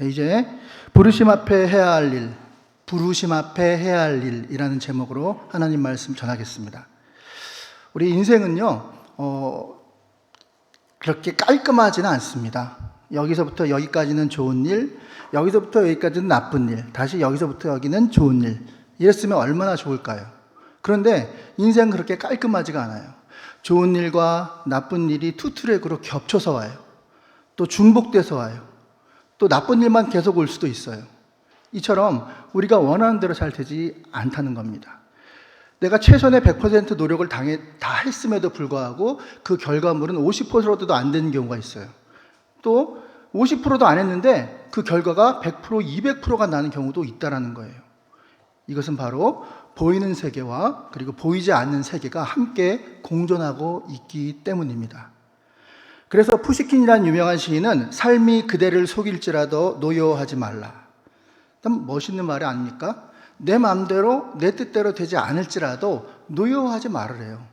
이제 부르심 앞에 해야 할 일, 부르심 앞에 해야 할 일이라는 제목으로 하나님 말씀 전하겠습니다. 우리 인생은요, 어, 그렇게 깔끔하지는 않습니다. 여기서부터 여기까지는 좋은 일, 여기서부터 여기까지는 나쁜 일, 다시 여기서부터 여기는 좋은 일. 이랬으면 얼마나 좋을까요? 그런데 인생은 그렇게 깔끔하지가 않아요. 좋은 일과 나쁜 일이 투트랙으로 겹쳐서 와요. 또 중복돼서 와요. 또 나쁜 일만 계속 올 수도 있어요. 이처럼 우리가 원하는 대로 잘 되지 않다는 겁니다. 내가 최선의 100% 노력을 당해, 다 했음에도 불구하고 그 결과물은 50%도 안 되는 경우가 있어요. 또 50%도 안 했는데 그 결과가 100%, 200%가 나는 경우도 있다라는 거예요. 이것은 바로 보이는 세계와 그리고 보이지 않는 세계가 함께 공존하고 있기 때문입니다. 그래서 푸시킨이라는 유명한 시인은 삶이 그대를 속일지라도 노여워하지 말라. 참 멋있는 말이 아닙니까? 내 마음대로 내 뜻대로 되지 않을지라도 노여워하지 말으래요.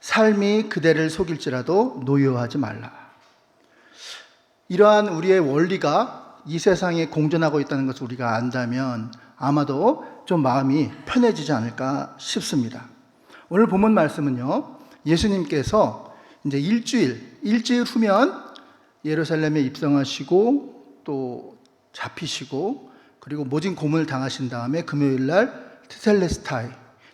삶이 그대를 속일지라도 노여워하지 말라. 이러한 우리의 원리가 이 세상에 공존하고 있다는 것을 우리가 안다면 아마도 좀 마음이 편해지지 않을까 싶습니다. 오늘 본문 말씀은요, 예수님께서 이제 일주일, 일주일 후면 예루살렘에 입성하시고 또 잡히시고 그리고 모진 고문을 당하신 다음에 금요일 날 테텔레스타이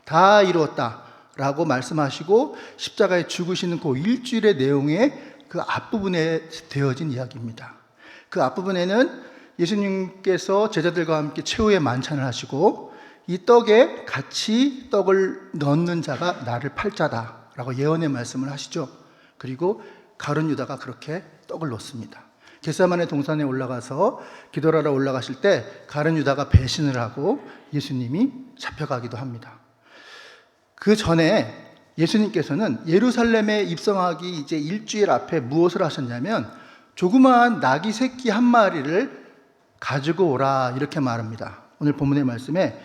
다 이루었다라고 말씀하시고 십자가에 죽으시는 그 일주일의 내용의 그 앞부분에 되어진 이야기입니다. 그 앞부분에는 예수님께서 제자들과 함께 최후의 만찬을 하시고 이 떡에 같이 떡을 넣는 자가 나를 팔자다라고 예언의 말씀을 하시죠. 그리고 가룟 유다가 그렇게 떡을 넣습니다. 게사만의 동산에 올라가서 기도하러 올라가실 때 가룟 유다가 배신을 하고 예수님이 잡혀가기도 합니다. 그 전에 예수님께서는 예루살렘에 입성하기 이제 일주일 앞에 무엇을 하셨냐면 조그마한 나귀 새끼 한 마리를 가지고 오라 이렇게 말합니다. 오늘 본문의 말씀에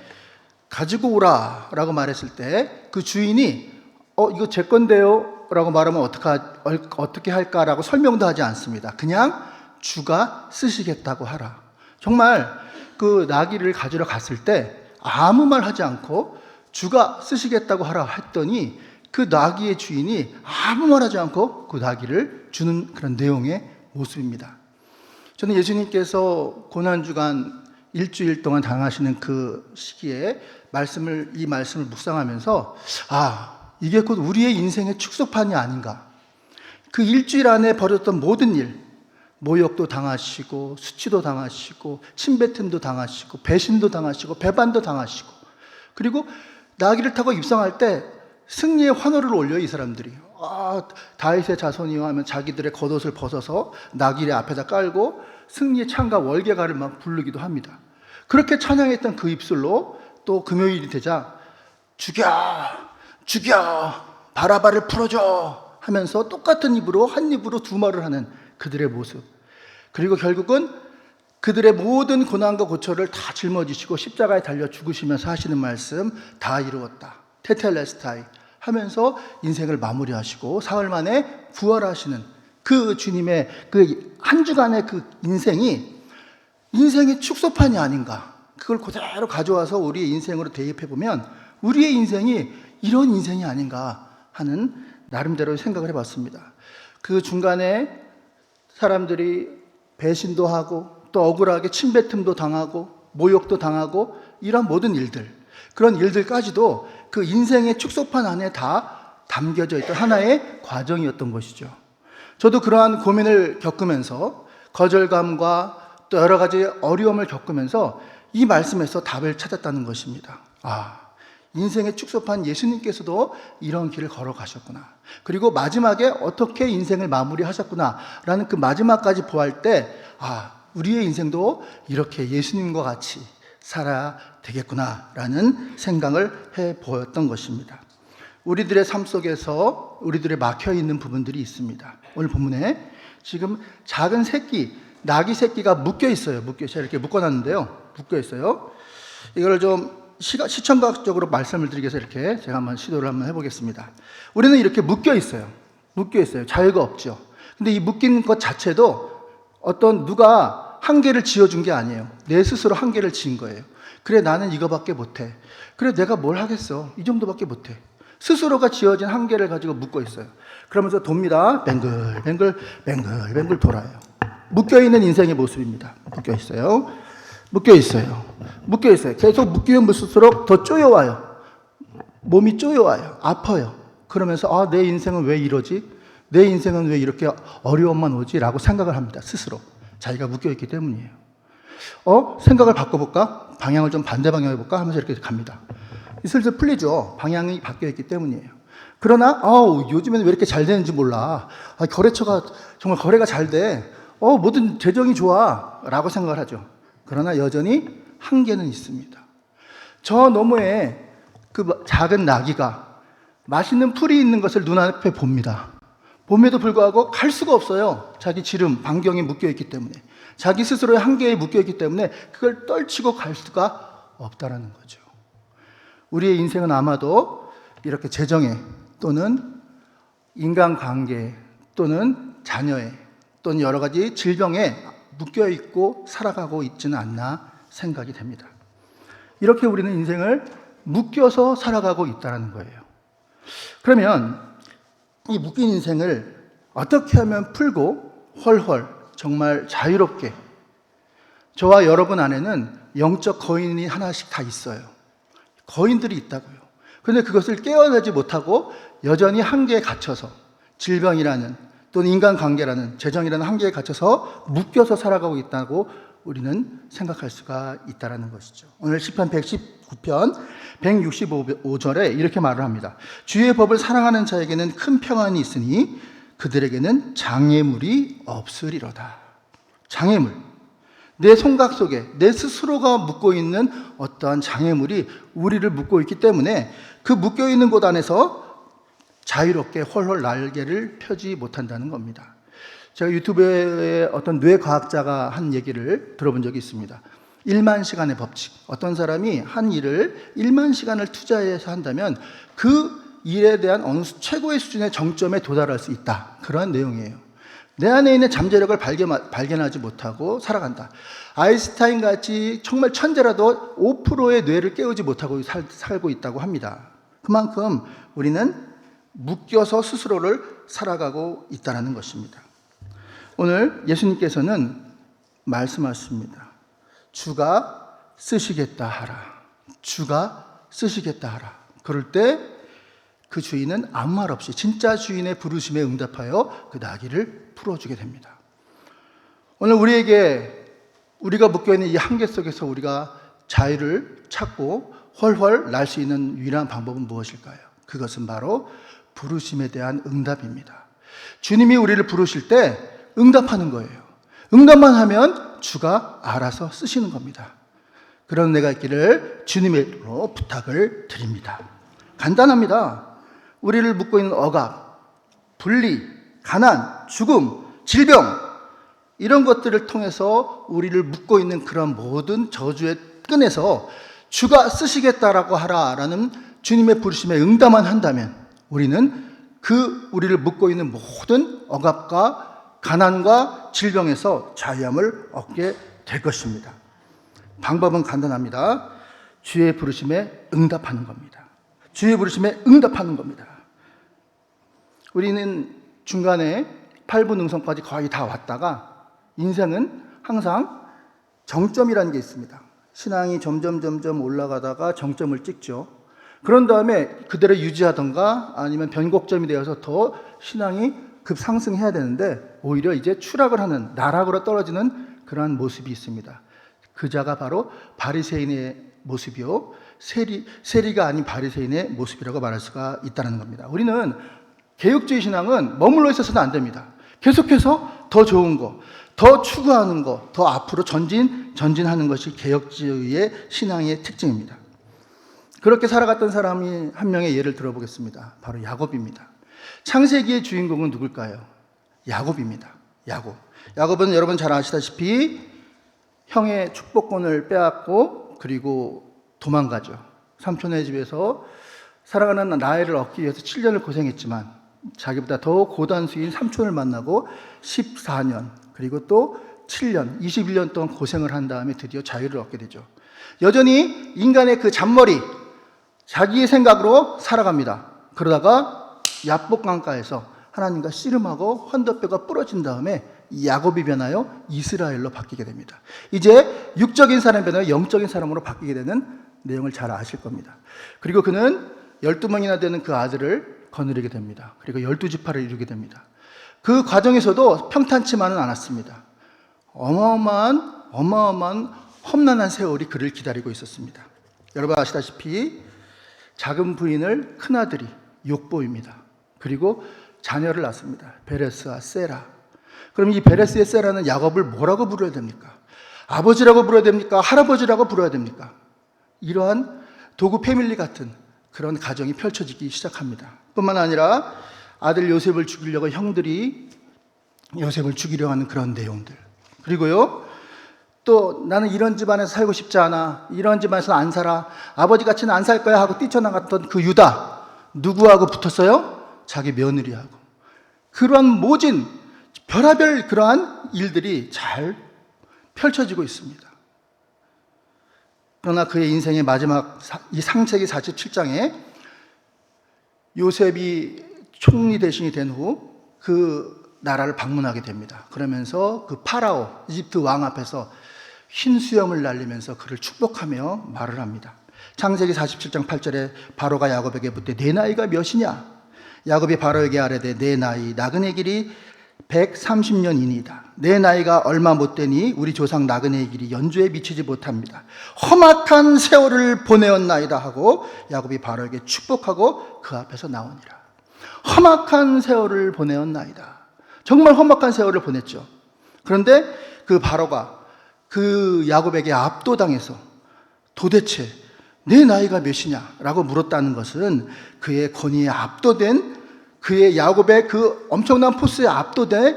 가지고 오라라고 말했을 때 그 주인이 어 이거 제 건데요 라고 말하면 어떻게 할까라고 설명도 하지 않습니다. 그냥 주가 쓰시겠다고 하라. 정말 그 나귀를 가지러 갔을 때 아무 말 하지 않고 주가 쓰시겠다고 하라 했더니 그 나귀의 주인이 아무 말 하지 않고 그 나귀를 주는 그런 내용의 모습입니다. 저는 예수님께서 고난주간 일주일 동안 당하시는 그 시기에 말씀을, 이 말씀을 묵상하면서, 아, 이게 곧 우리의 인생의 축소판이 아닌가. 그 일주일 안에 벌였던 모든 일, 모욕도 당하시고, 수치도 당하시고, 침뱉음도 당하시고, 배신도 당하시고, 배반도 당하시고, 그리고 나귀를 타고 입성할 때 승리의 환호를 올려 이 사람들이. 아, 다윗의 자손이요 하면 자기들의 겉옷을 벗어서 나귀의 앞에다 깔고 승리의 창과 월계가를 막 부르기도 합니다. 그렇게 찬양했던 그 입술로 또 금요일이 되자 죽여, 죽여, 바라바를 풀어줘 하면서 똑같은 입으로 한 입으로 두 말을 하는 그들의 모습. 그리고 결국은 그들의 모든 고난과 고초를 다 짊어지시고 십자가에 달려 죽으시면서 하시는 말씀 다 이루었다. 테텔레스타이 하면서 인생을 마무리하시고 사흘 만에 부활하시는 그 주님의 그 한 주간의 그 인생이 인생의 축소판이 아닌가. 그걸 그대로 가져와서 우리의 인생으로 대입해 보면 우리의 인생이 이런 인생이 아닌가 하는 나름대로 생각을 해 봤습니다. 그 중간에 사람들이 배신도 하고 또 억울하게 침뱉음도 당하고 모욕도 당하고 이런 모든 일들 그런 일들까지도 그 인생의 축소판 안에 다 담겨져 있던 하나의 과정이었던 것이죠. 저도 그러한 고민을 겪으면서 거절감과 또 여러 가지 어려움을 겪으면서 이 말씀에서 답을 찾았다는 것입니다. 아, 인생의 축소판 예수님께서도 이런 길을 걸어가셨구나. 그리고 마지막에 어떻게 인생을 마무리하셨구나. 라는 그 마지막까지 보할 때, 아, 우리의 인생도 이렇게 예수님과 같이 살아야 되겠구나. 라는 생각을 해 보였던 것입니다. 우리들의 삶 속에서 우리들의 막혀 있는 부분들이 있습니다. 오늘 본문에 지금 작은 새끼, 나귀 새끼가 묶여 있어요. 묶여 있어요. 이렇게 묶어 놨는데요. 묶여 있어요. 이걸 좀 시각, 시청각적으로 말씀을 드리기 위해서 이렇게 제가 한번 시도를 한번 해보겠습니다. 우리는 이렇게 묶여 있어요. 묶여 있어요. 자유가 없죠. 근데 이 묶인 것 자체도 어떤 누가 한계를 지어준 게 아니에요. 내 스스로 한계를 지은 거예요. 그래, 나는 이거밖에 못해. 그래, 내가 뭘 하겠어. 이 정도밖에 못해. 스스로가 지어진 한계를 가지고 묶고 있어요. 그러면서 돕니다. 뱅글, 뱅글, 뱅글, 뱅글 돌아요. 묶여 있는 인생의 모습입니다. 묶여 있어요. 묶여 있어요. 묶여 있어요. 계속 묶이면 묶을수록 더 쪼여와요. 몸이 쪼여와요. 아파요. 그러면서, 아, 내 인생은 왜 이러지? 내 인생은 왜 이렇게 어려움만 오지? 라고 생각을 합니다. 스스로. 자기가 묶여있기 때문이에요. 어? 생각을 바꿔볼까? 방향을 좀 반대 방향 해볼까? 하면서 이렇게 갑니다. 슬슬 풀리죠. 방향이 바뀌어있기 때문이에요. 그러나, 아우, 요즘에는 왜 이렇게 잘 되는지 몰라. 아, 거래처가, 정말 거래가 잘 돼. 어, 모든 재정이 좋아. 라고 생각을 하죠. 그러나 여전히 한계는 있습니다. 저 너머에 그 작은 나귀가 맛있는 풀이 있는 것을 눈앞에 봅니다. 봄에도 불구하고 갈 수가 없어요. 자기 지름, 반경에 묶여 있기 때문에. 자기 스스로의 한계에 묶여 있기 때문에 그걸 떨치고 갈 수가 없다라는 거죠. 우리의 인생은 아마도 이렇게 재정에 또는 인간관계 또는 자녀에 또는 여러 가지 질병에 묶여 있고 살아가고 있지는 않나 생각이 됩니다. 이렇게 우리는 인생을 묶여서 살아가고 있다는 거예요. 그러면 이 묶인 인생을 어떻게 하면 풀고 훨훨 정말 자유롭게 저와 여러분 안에는 영적 거인이 하나씩 다 있어요. 거인들이 있다고요. 그런데 그것을 깨어내지 못하고 여전히 한계에 갇혀서 질병이라는 또는 인간관계라는 재정이라는 한계에 갇혀서 묶여서 살아가고 있다고 우리는 생각할 수가 있다는 것이죠. 오늘 시편 119편 165절에 이렇게 말을 합니다. 주의 법을 사랑하는 자에게는 큰 평안이 있으니 그들에게는 장애물이 없으리로다. 장애물. 내 손각 속에 내 스스로가 묶고 있는 어떠한 장애물이 우리를 묶고 있기 때문에 그 묶여 있는 곳 안에서 자유롭게 헐헐 날개를 펴지 못한다는 겁니다. 제가 유튜브에 어떤 뇌과학자가 한 얘기를 들어본 적이 있습니다. 1만 시간의 법칙. 어떤 사람이 한 일을 1만 시간을 투자해서 한다면 그 일에 대한 어느 수- 최고의 수준의 정점에 도달할 수 있다. 그런 내용이에요. 내 안에 있는 잠재력을 발견, 발견 하지 못하고 살아간다. 아인슈타인 같이 정말 천재라도 5%의 뇌를 깨우지 못하고 살, 살고 있다고 합니다. 그만큼 우리는 묶여서 스스로를 살아가고 있다는 것입니다. 오늘 예수님께서는 말씀하십니다. 주가 쓰시겠다 하라. 주가 쓰시겠다 하라. 그럴 때 그 주인은 아무 말 없이 진짜 주인의 부르심에 응답하여 그 나귀를 풀어주게 됩니다. 오늘 우리에게 우리가 묶여있는 이 한계 속에서 우리가 자유를 찾고 훨훨 날 수 있는 유일한 방법은 무엇일까요? 그것은 바로 부르심에 대한 응답입니다. 주님이 우리를 부르실 때 응답하는 거예요. 응답만 하면 주가 알아서 쓰시는 겁니다. 그런 내가 있기를 주님으로 부탁을 드립니다. 간단합니다. 우리를 묶고 있는 억압, 분리, 가난, 죽음, 질병, 이런 것들을 통해서 우리를 묶고 있는 그런 모든 저주의 끈에서 주가 쓰시겠다라고 하라라는 주님의 부르심에 응답만 한다면 우리는 그 우리를 묶고 있는 모든 억압과 가난과 질병에서 자유함을 얻게 될 것입니다. 방법은 간단합니다. 주의 부르심에 응답하는 겁니다. 주의 부르심에 응답하는 겁니다. 우리는 중간에 8부 능선까지 거의 다 왔다가 인생은 항상 정점이라는 게 있습니다. 신앙이 점점 점점 올라가다가 정점을 찍죠. 그런 다음에 그대로 유지하던가 아니면 변곡점이 되어서 더 신앙이 급상승해야 되는데 오히려 이제 추락을 하는 나락으로 떨어지는 그러한 모습이 있습니다. 그 자가 바로 바리새인의 모습이요. 세리 세리가 아닌 바리새인의 모습이라고 말할 수가 있다는 겁니다. 우리는 개혁주의 신앙은 머물러 있어서는 안 됩니다. 계속해서 더 좋은 거, 더 추구하는 거, 더 앞으로 전진, 전진하는 것이 개혁주의의 신앙의 특징입니다. 그렇게 살아갔던 사람이 한 명의 예를 들어보겠습니다. 바로 야곱입니다. 창세기의 주인공은 누굴까요? 야곱입니다. 야곱. 야곱은 여러분 잘 아시다시피 형의 축복권을 빼앗고 그리고 도망가죠. 삼촌의 집에서 살아가는 나이를 얻기 위해서 7년을 고생했지만 자기보다 더 고단수인 삼촌을 만나고 14년 그리고 또 7년, 21년 동안 고생을 한 다음에 드디어 자유를 얻게 되죠. 여전히 인간의 그 잔머리, 자기의 생각으로 살아갑니다. 그러다가 야복강가에서 하나님과 씨름하고 헌덧뼈가 부러진 다음에 야곱이 변하여 이스라엘로 바뀌게 됩니다. 이제 육적인 사람이 변하여 영적인 사람으로 바뀌게 되는 내용을 잘 아실 겁니다. 그리고 그는 12명이나 되는 그 아들을 거느리게 됩니다. 그리고 12지파를 이루게 됩니다. 그 과정에서도 평탄치만은 않았습니다. 어마어마한, 어마어마한 험난한 세월이 그를 기다리고 있었습니다. 여러분 아시다시피 작은 부인을 큰아들이 욕보입니다. 그리고 자녀를 낳습니다. 베레스와 세라. 그럼 이 베레스의 세라는 야곱을 뭐라고 부르어야 됩니까? 아버지라고 부르어야 됩니까? 할아버지라고 부르어야 됩니까? 이러한 도구 패밀리 같은 그런 가정이 펼쳐지기 시작합니다. 뿐만 아니라 아들 요셉을 죽이려고 형들이 요셉을 죽이려 하는 그런 내용들. 그리고요, 또 나는 이런 집안에서 살고 싶지 않아. 이런 집안에서 안 살아. 아버지 같이는 안 살 거야 하고 뛰쳐나갔던 그 유다. 누구하고 붙었어요? 자기 며느리하고. 그러한 모진 별하별 그러한 일들이 잘 펼쳐지고 있습니다. 그러나 그의 인생의 마지막 사- 이 상세기 47장에 요셉이 총리 대신이 된 후 그 나라를 방문하게 됩니다. 그러면서 그 파라오 이집트 왕 앞에서 흰 수염을 날리면서 그를 축복하며 말을 합니다. 창세기 47장 8절에 바로가 야곱에게 묻되 내 나이가 몇이냐? 야곱이 바로에게 아뢰되 내 나이 나그네 길이 130년이니이다. 내 나이가 얼마 못 되니 우리 조상 나그네의 길이 연주에 미치지 못합니다. 험악한 세월을 보내었나이다 하고 야곱이 바로에게 축복하고 그 앞에서 나오니라. 험악한 세월을 보내었나이다. 정말 험악한 세월을 보냈죠. 그런데 그 바로가 그 야곱에게 압도당해서 도대체 내 나이가 몇이냐 라고 물었다는 것은 그의 권위에 압도된 그의 야곱의 그 엄청난 포스에 압도된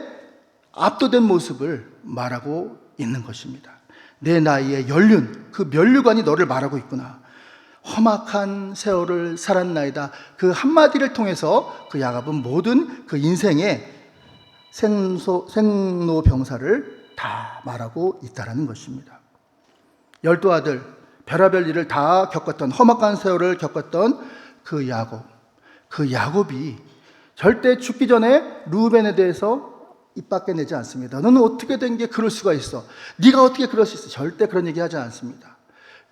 압도된 모습을 말하고 있는 것입니다. 내 나이에 연륜 그 면류관이 너를 말하고 있구나. 험악한 세월을 살았나이다. 그 한마디를 통해서 그 야곱은 모든 그 인생의 생소, 생로병사를 다 말하고 있다라는 것입니다. 열두 아들, 별하별 일을 다 겪었던 험악한 세월을 겪었던 그 야곱. 그 야곱이 절대 죽기 전에 루벤에 대해서 입 밖에 내지 않습니다. 너는 어떻게 된 게 그럴 수가 있어? 네가 어떻게 그럴 수 있어? 절대 그런 얘기 하지 않습니다.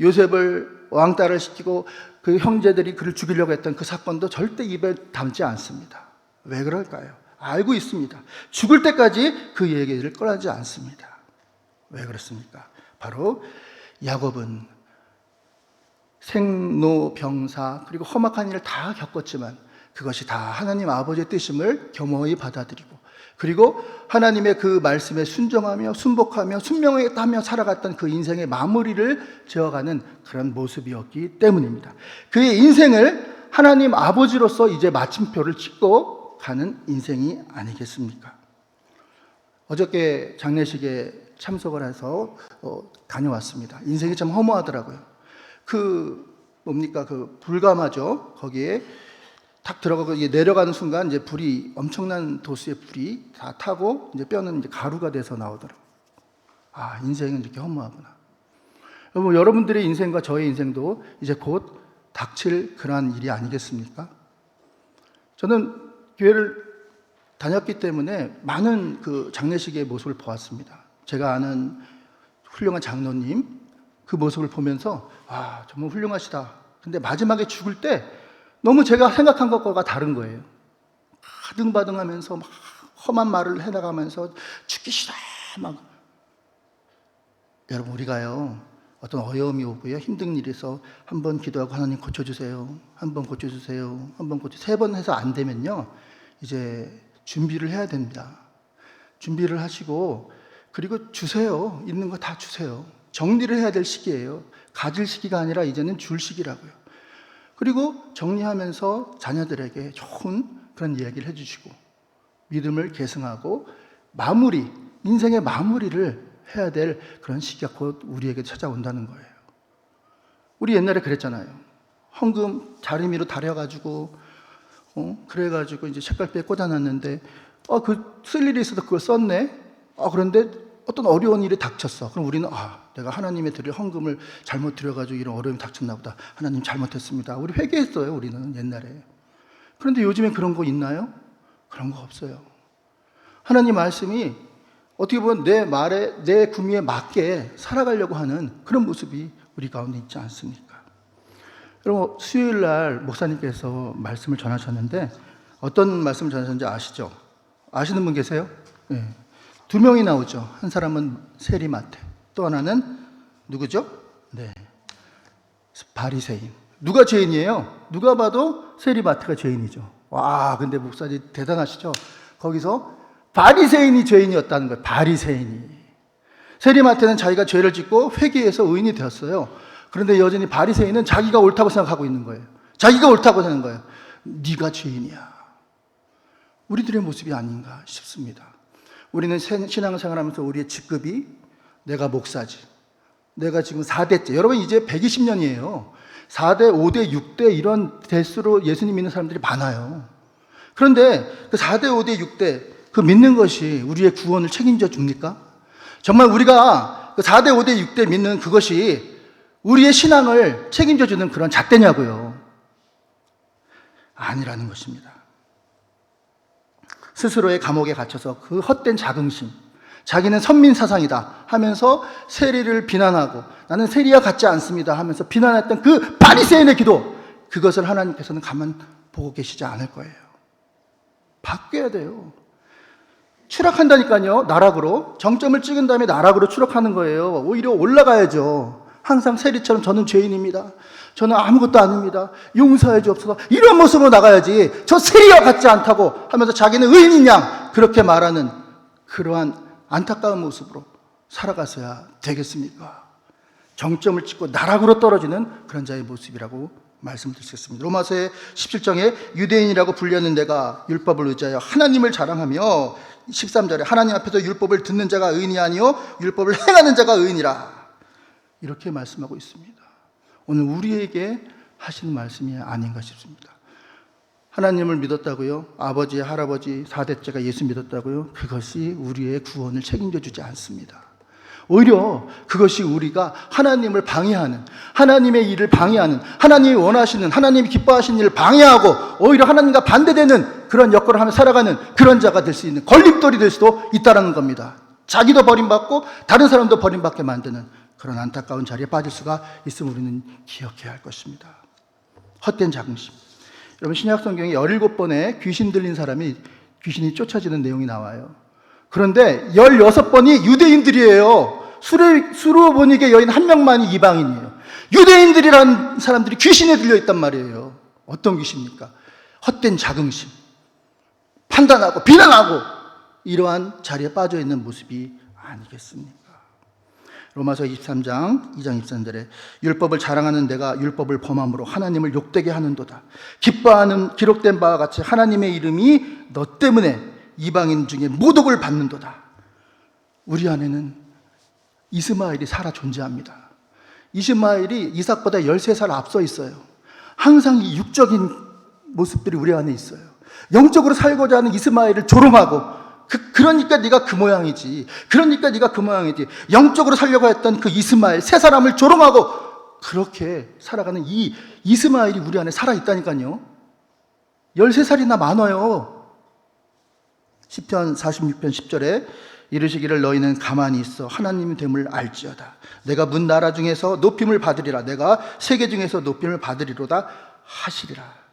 요셉을 왕따를 시키고 그 형제들이 그를 죽이려고 했던 그 사건도 절대 입에 담지 않습니다. 왜 그럴까요? 알고 있습니다. 죽을 때까지 그 얘기를 꺼내지 않습니다. 왜 그렇습니까? 바로 야곱은 생로병사 그리고 험악한 일을 다 겪었지만 그것이 다 하나님 아버지의 뜻임을 겸허히 받아들이고 그리고 하나님의 그 말씀에 순종하며 순복하며 순명하며 살아갔던 그 인생의 마무리를 지어가는 그런 모습이었기 때문입니다. 그의 인생을 하나님 아버지로서 이제 마침표를 찍고 가는 인생이 아니겠습니까? 어저께 장례식에 참석을 해서 어, 다녀왔습니다. 인생이 참 허무하더라고요. 그 뭡니까 그 불가마죠. 거기에 탁 들어가고 내려가는 순간 이제 불이 엄청난 도수의 불이 다 타고 이제 뼈는 이제 가루가 돼서 나오더라고. 아 인생은 이렇게 허무하구나. 여러분 여러분들의 인생과 저의 인생도 이제 곧 닥칠 그러한 일이 아니겠습니까? 저는 교회를 다녔기 때문에 많은 그 장례식의 모습을 보았습니다. 제가 아는 훌륭한 장로님 그 모습을 보면서 아 정말 훌륭하시다. 근데 마지막에 죽을 때 너무 제가 생각한 것과 다른 거예요. 하등바등하면서 막 험한 말을 해나가면서 죽기 싫어 막 여러분 우리가요 어떤 어려움이 오고요. 힘든 일에서 한 번 기도하고 하나님 고쳐주세요. 한 번 고쳐주세요. 한 번 고쳐 세 번 해서 안 되면요 이제 준비를 해야 됩니다. 준비를 하시고 그리고 주세요. 있는 거 다 주세요. 정리를 해야 될 시기예요. 가질 시기가 아니라 이제는 줄 시기라고요. 그리고 정리하면서 자녀들에게 좋은 그런 이야기를 해주시고 믿음을 계승하고 마무리, 인생의 마무리를 해야 될 그런 시기가 곧 우리에게 찾아온다는 거예요. 우리 옛날에 그랬잖아요. 헌금 자리미로 다려가지고, 어, 그래가지고 이제 책갈피에 꽂아놨는데, 어, 그 쓸 일이 있어서 그걸 썼네? 어, 그런데 어떤 어려운 일이 닥쳤어. 그럼 우리는 아, 내가 하나님의 드릴 헌금을 잘못 드려가지고 이런 어려움이 닥쳤나 보다. 하나님 잘못했습니다. 우리 회개했어요. 우리는 옛날에. 그런데 요즘에 그런 거 있나요? 그런 거 없어요. 하나님 말씀이 어떻게 보면 내 말에 내 구미에 맞게 살아가려고 하는 그런 모습이 우리 가운데 있지 않습니까? 여러분 수요일 날 목사님께서 말씀을 전하셨는데 어떤 말씀을 전하셨는지 아시죠? 아시는 분 계세요? 네. 두 명이 나오죠. 한 사람은 세리마테, 또 하나는 누구죠? 네, 바리새인. 누가 죄인이에요? 누가 봐도 세리마테가 죄인이죠. 와, 근데 목사님 대단하시죠? 거기서 바리새인이 죄인이었다는 거예요. 바리새인이. 세리마테는 자기가 죄를 짓고 회개해서 의인이 되었어요. 그런데 여전히 바리새인은 자기가 옳다고 생각하고 있는 거예요. 자기가 옳다고 하는 거예요. 네가 죄인이야. 우리들의 모습이 아닌가 싶습니다. 우리는 신앙생활하면서 우리의 직급이 내가 목사지. 내가 지금 4대째. 여러분 이제 120년이에요. 4대, 5대, 6대 이런 대수로 예수님 믿는 사람들이 많아요. 그런데 그 4대, 5대, 6대 그 믿는 것이 우리의 구원을 책임져 줍니까? 정말 우리가 그 4대, 5대, 6대 믿는 그것이 우리의 신앙을 책임져 주는 그런 잣대냐고요. 아니라는 것입니다. 스스로의 감옥에 갇혀서 그 헛된 자긍심, 자기는 선민 사상이다 하면서 세리를 비난하고 나는 세리와 같지 않습니다 하면서 비난했던 그 바리새인의 기도 그것을 하나님께서는 가만 보고 계시지 않을 거예요. 바뀌어야 돼요. 추락한다니까요. 나락으로 정점을 찍은 다음에 나락으로 추락하는 거예요. 오히려 올라가야죠. 항상 세리처럼 저는 죄인입니다. 저는 아무것도 아닙니다. 용서해 주옵소서. 이런 모습으로 나가야지. 저 세리와 같지 않다고 하면서 자기는 의인인 양 그렇게 말하는 그러한 안타까운 모습으로 살아가서야 되겠습니까? 정점을 찍고 나락으로 떨어지는 그런 자의 모습이라고 말씀드리겠습니다. 로마서의 17장에 유대인이라고 불렸는 내가 율법을 의지하여 하나님을 자랑하며 13절에 하나님 앞에서 율법을 듣는 자가 의인이 아니요 율법을 행하는 자가 의인이라 이렇게 말씀하고 있습니다. 오늘 우리에게 하시는 말씀이 아닌가 싶습니다. 하나님을 믿었다고요? 아버지, 할아버지, 사대째가 예수 믿었다고요? 그것이 우리의 구원을 책임져 주지 않습니다. 오히려 그것이 우리가 하나님을 방해하는, 하나님의 일을 방해하는, 하나님이 원하시는, 하나님이 기뻐하시는 일을 방해하고, 오히려 하나님과 반대되는 그런 역할을 하며 살아가는 그런 자가 될 수 있는 걸림돌이 될 수도 있다는 겁니다. 자기도 버림받고, 다른 사람도 버림받게 만드는 그런 안타까운 자리에 빠질 수가 있음을 우리는 기억해야 할 것입니다. 헛된 자긍심. 여러분 신약 성경에 17번에 귀신 들린 사람이 귀신이 쫓아지는 내용이 나와요. 그런데 16번이 유대인들이에요. 수르, 수르보니게 여인 한 명만이 이방인이에요. 유대인들이란 사람들이 귀신에 들려 있단 말이에요. 어떤 귀신입니까? 헛된 자긍심. 판단하고 비난하고 이러한 자리에 빠져 있는 모습이 아니겠습니까? 로마서 23장 2장 23절에 율법을 자랑하는 내가 율법을 범함으로 하나님을 욕되게 하는도다. 기뻐하는 기록된 바와 같이 하나님의 이름이 너 때문에 이방인 중에 모독을 받는도다. 우리 안에는 이스마엘이 살아 존재합니다. 이스마엘이 이삭보다 13살 앞서 있어요. 항상 이 육적인 모습들이 우리 안에 있어요. 영적으로 살고자 하는 이스마엘을 조롱하고 그, 그러니까 네가 그 모양이지. 그러니까 네가 그 모양이지. 영적으로 살려고 했던 그 이스마엘 세 사람을 조롱하고 그렇게 살아가는 이 이스마엘이 우리 안에 살아 있다니까요. 13살이나 많아요. 10편 46편 10절에 이르시기를 너희는 가만히 있어 하나님이 됨을 알지어다. 내가 문 나라 중에서 높임을 받으리라. 내가 세계 중에서 높임을 받으리로다 하시리라.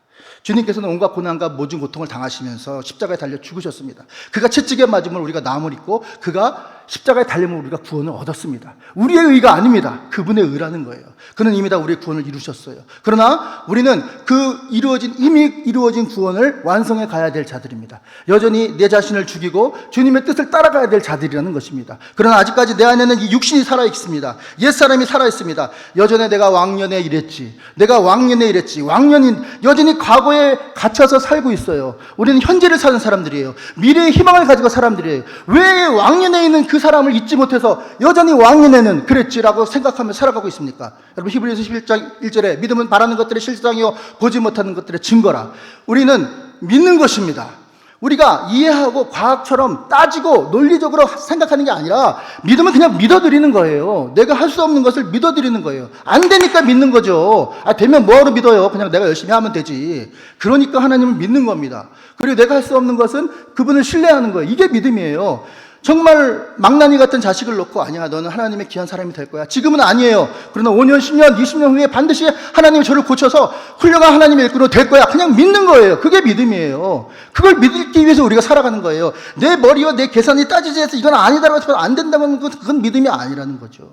주님께서는 온갖 고난과 모든 고통을 당하시면서 십자가에 달려 죽으셨습니다. 그가 채찍에 맞으면 우리가 나음을 입고 그가 십자가에 달리면 우리가 구원을 얻었습니다. 우리의 의가 아닙니다. 그분의 의라는 거예요. 그는 이미 다 우리의 구원을 이루셨어요. 그러나 우리는 그 이루어진 이미 이루어진 구원을 완성해 가야 될 자들입니다. 여전히 내 자신을 죽이고 주님의 뜻을 따라가야 될 자들이라는 것입니다. 그러나 아직까지 내 안에는 이 육신이 살아 있습니다. 옛 사람이 살아 있습니다. 여전에 내가 왕년에 이랬지. 내가 왕년에 이랬지. 왕년인 여전히 과거에 갇혀서 살고 있어요. 우리는 현재를 사는 사람들이에요. 미래의 희망을 가지고 사람들이에요. 왜 왕년에 있는 그 사람을 잊지 못해서 여전히 왕년에는 그랬지라고 생각하며 살아가고 있습니까? 여러분 히브리서 11장 1절에 믿음은 바라는 것들의 실상이요 보지 못하는 것들의 증거라. 우리는 믿는 것입니다. 우리가 이해하고 과학처럼 따지고 논리적으로 생각하는 게 아니라 믿으면 그냥 믿어드리는 거예요. 내가 할 수 없는 것을 믿어드리는 거예요. 안 되니까 믿는 거죠. 아, 되면 뭐하러 믿어요? 그냥 내가 열심히 하면 되지. 그러니까 하나님을 믿는 겁니다. 그리고 내가 할 수 없는 것은 그분을 신뢰하는 거예요. 이게 믿음이에요. 정말 망나니 같은 자식을 놓고 아니야 너는 하나님의 귀한 사람이 될 거야. 지금은 아니에요. 그러나 5년 10년 20년 후에 반드시 하나님이 저를 고쳐서 훌륭한 하나님의 일꾼으로 될 거야. 그냥 믿는 거예요. 그게 믿음이에요. 그걸 믿기 위해서 우리가 살아가는 거예요. 내 머리와 내 계산이 따지지 해서 이건 아니다라고 해서 안 된다면 그건- 믿음이 아니라는 거죠.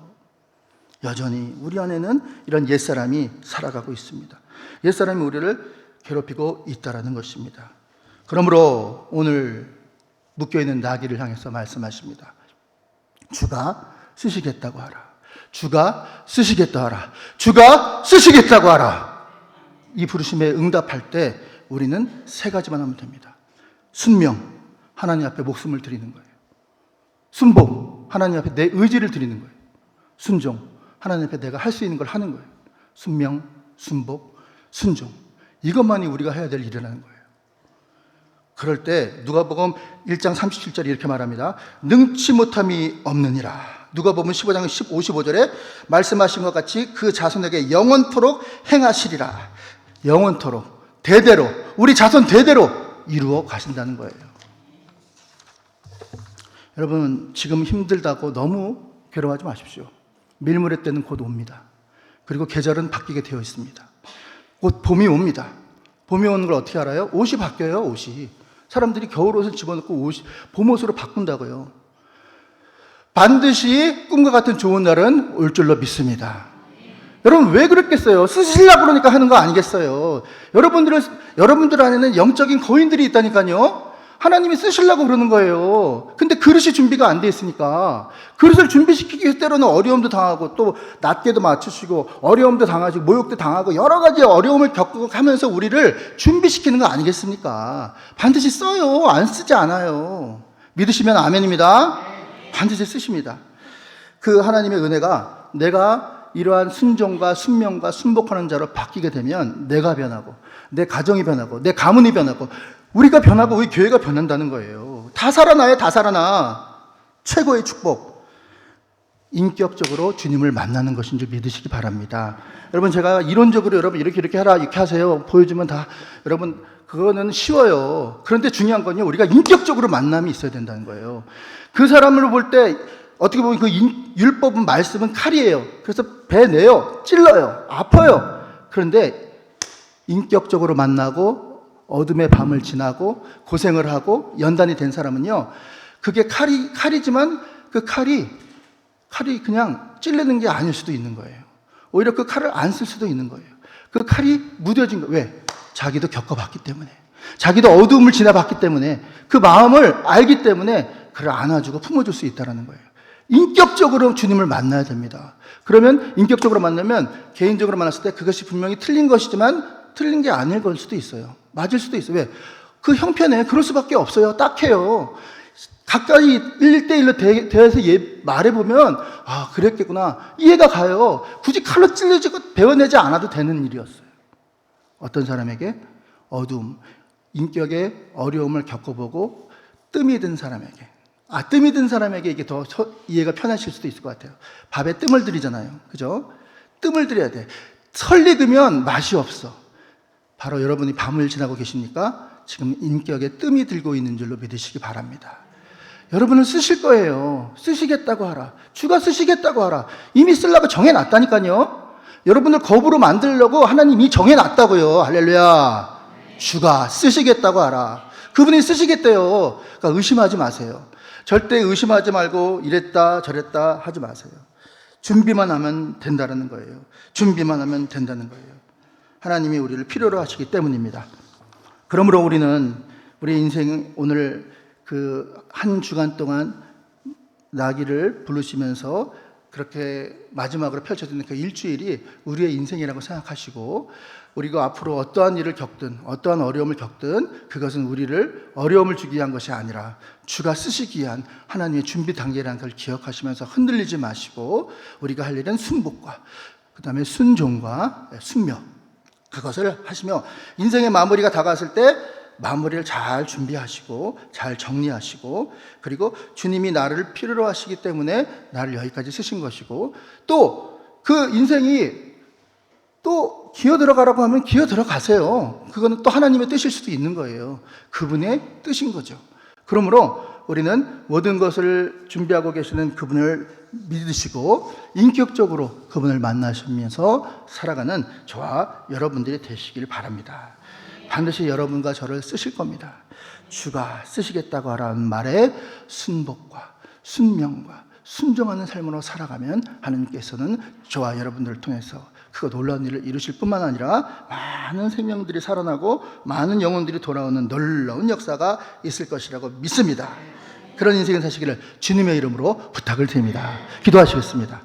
여전히 우리 안에는 이런 옛사람이 살아가고 있습니다. 옛사람이 우리를 괴롭히고 있다라는 것입니다. 그러므로 오늘 묶여있는 나귀를 향해서 말씀하십니다. 주가 쓰시겠다고 하라. 주가 쓰시겠다 하라. 주가 쓰시겠다고 하라. 이 부르심에 응답할 때 우리는 세 가지만 하면 됩니다. 순명, 하나님 앞에 목숨을 드리는 거예요. 순복, 하나님 앞에 내 의지를 드리는 거예요. 순종, 하나님 앞에 내가 할 수 있는 걸 하는 거예요. 순명, 순복, 순종. 이것만이 우리가 해야 될 일이라는 거예요. 그럴 때 누가복음 1장 37절에 이렇게 말합니다. 능치 못함이 없느니라. 누가복음 15장 10, 55절에 말씀하신 것 같이 그 자손에게 영원토록 행하시리라. 영원토록 대대로 우리 자손 대대로 이루어 가신다는 거예요. 여러분 지금 힘들다고 너무 괴로워하지 마십시오. 밀물의 때는 곧 옵니다. 그리고 계절은 바뀌게 되어 있습니다. 곧 봄이 옵니다. 봄이 오는 걸 어떻게 알아요? 옷이 바뀌어요, 옷이. 사람들이 겨울 옷을 집어넣고 옷이 봄 옷으로 바꾼다고요. 반드시 꿈과 같은 좋은 날은 올 줄로 믿습니다. 여러분 왜 그랬겠어요? 쓰시려고 그러니까 하는 거 아니겠어요? 여러분들은 여러분들 안에는 영적인 거인들이 있다니까요. 하나님이 쓰시려고 그러는 거예요. 근데 그릇이 준비가 안 돼 있으니까 그릇을 준비시키기 위해서 때로는 어려움도 당하고 또 낮게도 맞추시고 어려움도 당하시고 모욕도 당하고 여러 가지 어려움을 겪으면서 우리를 준비시키는 거 아니겠습니까? 반드시 써요. 안 쓰지 않아요. 믿으시면 아멘입니다. 반드시 쓰십니다. 그 하나님의 은혜가 내가 이러한 순종과 순명과 순복하는 자로 바뀌게 되면 내가 변하고 내 가정이 변하고 내 가문이 변하고 우리가 변하고 우리 교회가 변한다는 거예요. 다 살아나요, 다 살아나. 최고의 축복. 인격적으로 주님을 만나는 것인 줄 믿으시기 바랍니다. 여러분 제가 이론적으로 여러분 이렇게 이렇게 하라 이렇게 하세요 보여주면 다 여러분 그거는 쉬워요. 그런데 중요한 건요 우리가 인격적으로 만남이 있어야 된다는 거예요. 그 사람을 볼 때 어떻게 보면 그 인- 율법은 말씀은 칼이에요. 그래서 배 내요, 찔러요, 아파요. 그런데 인격적으로 만나고 어둠의 밤을 지나고 고생을 하고 연단이 된 사람은요 그게 칼이 칼이지만 그 칼이 칼이 그냥 찔르는 게 아닐 수도 있는 거예요. 오히려 그 칼을 안 쓸 수도 있는 거예요. 그 칼이 무뎌진 거. 왜? 자기도 겪어봤기 때문에. 자기도 어두움을 지나봤기 때문에. 그 마음을 알기 때문에 그를 안아주고 품어줄 수 있다는 거예요. 인격적으로 주님을 만나야 됩니다. 그러면 인격적으로 만나면 개인적으로 만났을 때 그것이 분명히 틀린 것이지만 틀린 게 아닐 걸 수도 있어요. 맞을 수도 있어요. 왜? 그 형편에 그럴 수밖에 없어요. 딱해요. 가까이 1대1로 대해서 얘 말해보면, 아, 그랬겠구나. 이해가 가요. 굳이 칼로 찔러지고 배워내지 않아도 되는 일이었어요. 어떤 사람에게 어둠, 인격의 어려움을 겪어보고 뜸이 든 사람에게. 아, 뜸이 든 사람에게 이게 더 서- 이해가 편하실 수도 있을 것 같아요. 밥에 뜸을 들이잖아요. 그죠? 뜸을 들여야 돼. 설익으면 맛이 없어. 바로 여러분이 밤을 지나고 계십니까? 지금 인격에 뜸이 들고 있는 줄로 믿으시기 바랍니다. 여러분을 쓰실 거예요. 쓰시겠다고 하라. 주가 쓰시겠다고 하라. 이미 쓰려고 정해놨다니까요. 여러분을 거부로 만들려고 하나님이 정해놨다고요. 할렐루야. 주가 쓰시겠다고 하라. 그분이 쓰시겠대요. 그러니까 의심하지 마세요. 절대 의심하지 말고 이랬다 저랬다 하지 마세요. 준비만 하면 된다는 거예요. 준비만 하면 된다는 거예요. 하나님이 우리를 필요로 하시기 때문입니다. 그러므로 우리는 우리 인생 오늘 그 한 주간 동안 나기를 부르시면서 그렇게 마지막으로 펼쳐지는 그 일주일이 우리의 인생이라고 생각하시고 우리가 앞으로 어떠한 일을 겪든 어떠한 어려움을 겪든 그것은 우리를 어려움을 주기 위한 것이 아니라 주가 쓰시기 위한 하나님의 준비 단계라는 걸 기억하시면서 흔들리지 마시고 우리가 할 일은 순복과 그 다음에 순종과 순명 그것을 하시며 인생의 마무리가 다가왔을 때 마무리를 잘 준비하시고 잘 정리하시고 그리고 주님이 나를 필요로 하시기 때문에 나를 여기까지 쓰신 것이고 또 그 인생이 또 기어 들어가라고 하면 기어 들어가세요. 그거는 또 하나님의 뜻일 수도 있는 거예요. 그분의 뜻인 거죠. 그러므로 우리는 모든 것을 준비하고 계시는 그분을 믿으시고 인격적으로 그분을 만나시면서 살아가는 저와 여러분들이 되시길 바랍니다. 반드시 여러분과 저를 쓰실 겁니다. 주가 쓰시겠다고 하라는 말에 순복과 순명과 순종하는 삶으로 살아가면 하나님께서는 저와 여러분들을 통해서 그 놀라운 일을 이루실 뿐만 아니라 많은 생명들이 살아나고 많은 영혼들이 돌아오는 놀라운 역사가 있을 것이라고 믿습니다. 그런 인생을 사시기를 주님의 이름으로 부탁을 드립니다. 기도하시겠습니다.